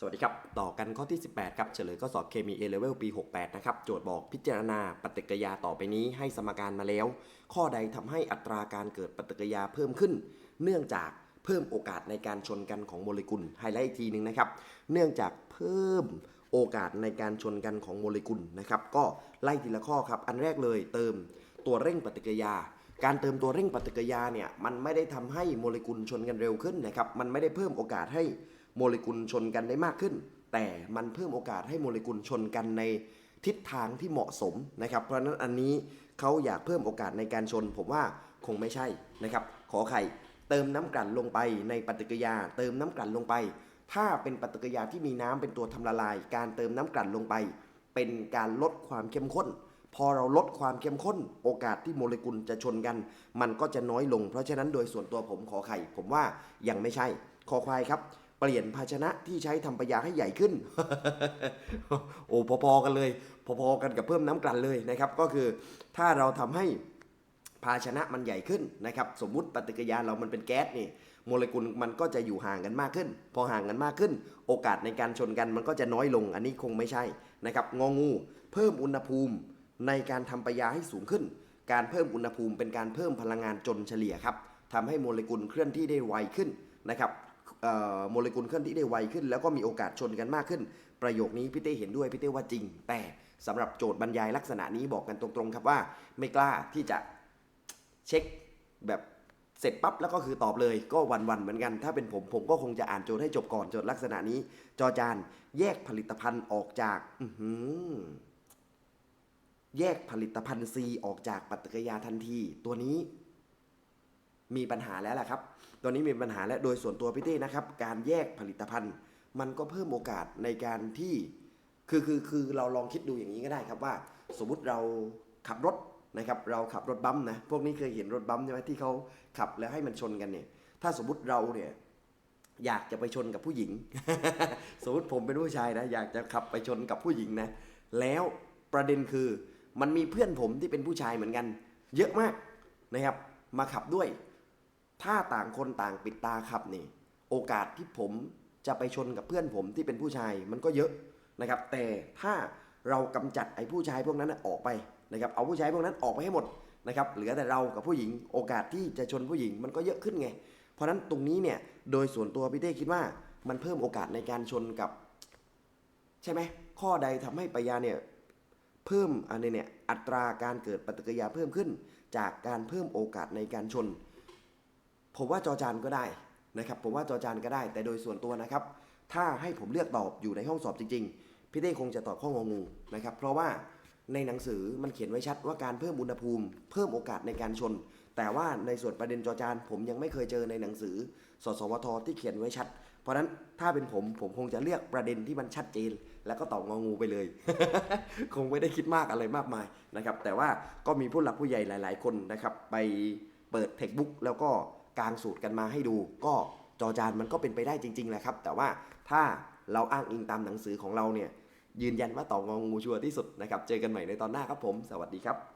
สวัสดีครับ ต่อกันข้อที่ 18 ครับ เฉลยข้อสอบเคมี A level ปี 68 นะครับ โจทย์บอกพิจารณาปฏิกิริยาต่อไปนี้ให้สมการมาแล้ว ข้อใดทำให้อัตราการเกิดปฏิกิริยาเพิ่มขึ้น เนื่องจากเพิ่มโอกาสในการชนกันของโมเลกุล ไฮไลท์อีกทีหนึ่งนะครับ เนื่องจากเพิ่มโอกาสในการชนกันของโมเลกุลนะครับ ก็ไล่ทีละข้อครับ อันแรกเลยเติมตัวเร่งปฏิกิริยาการเติมตัวเร่งปฏิกิริยาเนี่ยมันไม่ได้ทำให้โมเลกุลชนกันเร็วขึ้นนะครับ มันไม่ได้เพิ่มโอกาสให้ โมเลกุลชนกันได้มากขึ้น แต่มันเพิ่มโอกาสให้โมเลกุลชนกันในทิศทางที่เหมาะสมนะครับ เพราะนั้นอันนี้เขาอยากเพิ่มโอกาสในการชน ผมว่าคงไม่ใช่นะครับ ขอไข่เติมน้ำกลั่นลงไปในปฏิกิริยา เติมน้ำกลั่นลงไป ถ้าเป็นปฏิกิริยาที่มีน้ำเป็นตัวทำละลาย การเติมน้ำกลั่นลงไป เป็นการลดความเข้มข้น พอเราลดความเข้มข้น โอกาสที่โมเลกุลจะชนกัน มันก็จะน้อยลง เพราะฉะนั้นโดยส่วนตัวผมขอไข่ ผมว่ายังไม่ใช่ ขอควายครับ เปลี่ยนภาชนะที่ใช้ทำปยาให้ใหญ่ขึ้น โอ้พอๆกันเลย พอๆกันกับเพิ่มน้ำกลั่นเลยนะครับ ก็คือถ้าเราทำให้ภาชนะมันใหญ่ขึ้นนะครับ สมมุติปฏิกิริยาเรามันเป็นแก๊สนี่โมเลกุลมันก็จะอยู่ห่างกันมากขึ้น พอห่างกันมากขึ้น โอกาสในการชนกันมันก็จะน้อยลง อันนี้คงไม่ใช่นะครับงองู เพิ่มอุณหภูมิในการทำปยาให้สูงขึ้น การเพิ่มอุณหภูมิเป็นการเพิ่มพลังงานจนเฉลี่ยครับทำให้โมเลกุลเคลื่อนที่ได้ไวขึ้นนะครับ โมเลกุลเคลื่อนที่ได้ไวขึ้น แล้วก็มีโอกาสชนกันมากขึ้น ประโยคนี้พี่เต้เห็นด้วยพี่เต้ว่าจริง แต่สำหรับโจทย์บรรยายลักษณะนี้บอกกันตรงๆครับว่า ไม่กล้าที่จะเช็คแบบเสร็จปั๊บแล้วก็คือตอบเลยก็วันๆเหมือนกัน ถ้าเป็นผมผมก็คงจะอ่านโจทย์ให้จบก่อนโจทย์ลักษณะนี้ จอจานแยกผลิตภัณฑ์ออกจากอืแยกผลิตภัณฑ์ C ออกจากปฏิกิริยาทันที ตัวนี้ มีปัญหาแล้วล่ะครับตัวนี้มีปัญหาและโดยส่วนตัวพี่เต้นะครับ การแยกผลิตภัณฑ์ มันก็เพิ่มโอกาสในการที่ คือคือคือเราลองคิดดูอย่างนี้ก็ได้ครับว่า สมมุติเราขับรถนะครับ เราขับรถบัมป์นะ พวกนี้เคยเห็นรถบัมป์ใช่ไหมที่เขาขับแล้วให้มันชนกันเนี่ย ถ้าสมมติเราเนี่ยอยากจะไปชนกับผู้หญิง สมมติผมเป็นผู้ชายนะ อยากจะขับไปชนกับผู้หญิงนะ แล้วประเด็นคือมันมีเพื่อนผมที่เป็นผู้ชายเหมือนกัน เยอะมากนะครับ มาขับด้วย ถ้าต่างคนต่างปิดตาขับนี่ โอกาสที่ผมจะไปชนกับเพื่อนผมที่เป็นผู้ชายมันก็เยอะนะครับ แต่ถ้าเรากำจัดไอ้ผู้ชายพวกนั้นออกไปนะครับ เอาผู้ชายพวกนั้นออกไปให้หมดนะครับ เหลือแต่เรากับผู้หญิง โอกาสที่จะชนผู้หญิงมันก็เยอะขึ้นไง เพราะนั้นตรงนี้เนี่ยโดยส่วนตัวพี่เต้คิดว่ามันเพิ่มโอกาสในการชนกับ ใช่ไหมข้อใดทำให้ปยาเนี่ยเพิ่มอันนี้เนี่ยอัตราการเกิดปฏิกิริยาเพิ่มขึ้น จากการเพิ่มโอกาสในการชน ผมว่าจอจานก็ได้นะครับผมว่าจอจานก็ได้ แต่โดยส่วนตัวนะครับ ถ้าให้ผมเลือกตอบอยู่ในห้องสอบจริง ๆ พี่เต้คงจะตอบข้องงูนะครับ เพราะว่าในหนังสือมันเขียนไว้ชัดว่าการเพิ่มอุณหภูมิ เพิ่มโอกาสในการชน แต่ว่าในส่วนประเด็นจอจาน ผมยังไม่เคยเจอในหนังสือ สสวทที่เขียนไว้ชัด เพราะฉะนั้นถ้าเป็นผมผมคงจะเลือกประเด็นที่มันชัดเจน แล้วก็ตอบงองูไปเลย คงไม่ได้คิดมากอะไรมากมายนะครับ แต่ว่าก็มีผู้หลักผู้ใหญ่หลาย ๆ คนนะครับ ไปเปิดเทคบุ๊กแล้วก็ กางสูตรกันมาให้ดู ก็จอจานมันก็เป็นไปได้จริงๆแหละครับ แต่ว่าถ้าเราอ้างอิงตามหนังสือของเราเนี่ยยืนยันว่าต่อบงองูชัวร์ที่สุดนะครับ เจอกันใหม่ในตอนหน้าครับผม สวัสดีครับ